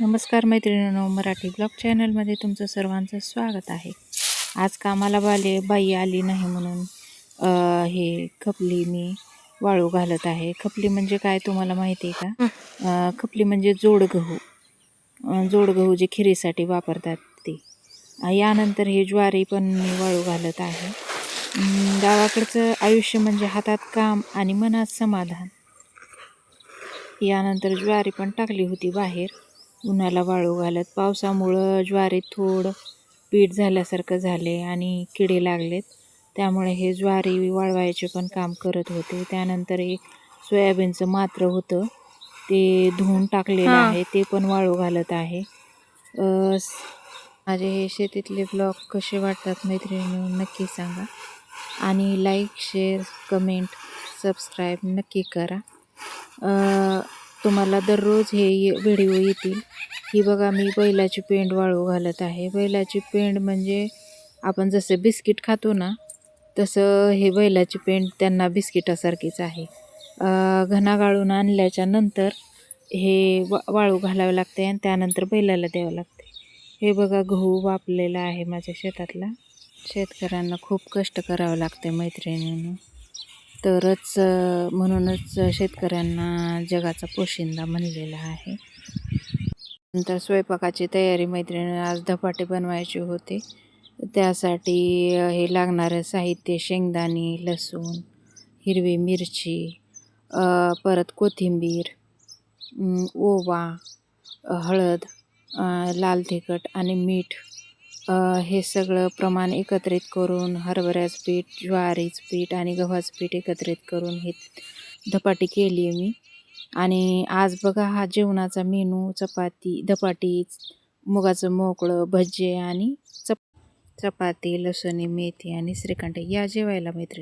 नमस्कार मैत्रिणींनो मराठी ब्लॉग चॅनलमध्ये तुमचं सर्वांचं स्वागत आहे. आज कामाला बाले बाई आली नाही म्हणून हे खपली मी वाळू घालत आहे. खपली म्हणजे काय तुम्हाला माहिती आहे का? खपली म्हणजे जोड गहू. जोड गहू जे खिरीसाठी वापरतात ते. यानंतर हे ज्वारी पण मी वाळू घालत आहे. गावाकडचं आयुष्य म्हणजे हातात काम आणि मनात समाधान. यानंतर ज्वारी पण टाकली होती बाहेर. उन्हाला वाळू घालत. पावसामुळं ज्वारी थोडं पीठ झाल्यासारखं झाले आणि किडे लागलेत. त्यामुळे हे ज्वारी वाळवायचे पण काम करत होते. त्यानंतर एक सोयाबीनचं मात्र होतं. ते धुवून टाकलेलं. आहे. ते पण वाळू घालत आहे. माझे हे शेतीतले ब्लॉग कसे वाटतात मैत्रिणी नक्की सांगा. आणि लाईक शेअर कमेंट सबस्क्राईब नक्की करा. तुम्हाला दररोज हे ये- व्हिडिओ येतील. ही बघा मी बैलाची पेंड वाळू घालत आहे. बैलाची पेंड म्हणजे आपण जसं बिस्किट खातो ना तसं हे बैलाची पेंड त्यांना बिस्किटासारखीच आहे. घना गाळून आणल्याच्या नंतर हे वा वाळू घालावं लागते आणि त्यानंतर बैलाला द्यावं लागते हे बघा गहू वापलेला आहे माझ्या शेतातला. शेतकऱ्यांना खूप कष्ट करावं लागते मैत्रिणीनं. तरच म्हणूनच शेतकऱ्यांना जगाचा पोशिंदा म्हणलेला आहे. नंतर स्वयंपाकाची तयारी मैत्रिणी आज धपाटे बनवायचे होते. त्यासाठी हे लागणारं साहित्य शेंगदाणे लसूण हिरवी मिरची परत कोथिंबीर ओवा हळद लाल तिखट आणि मीठ हे सगळं प्रमाण एकत्रित करून हरभऱ्याचं पीठ ज्वारीचं पीठ आणि गव्हाचं पीठ एकत्रित करून हे धपाटी केली आहे मी. आणि आज बघा हा जेवणाचा मेनू चपाती धपाटी मुगाचं मोकळं भजे आणि चप चपाती लसणी मेथी आणि श्रीखंड या जेवायला मैत्रिणी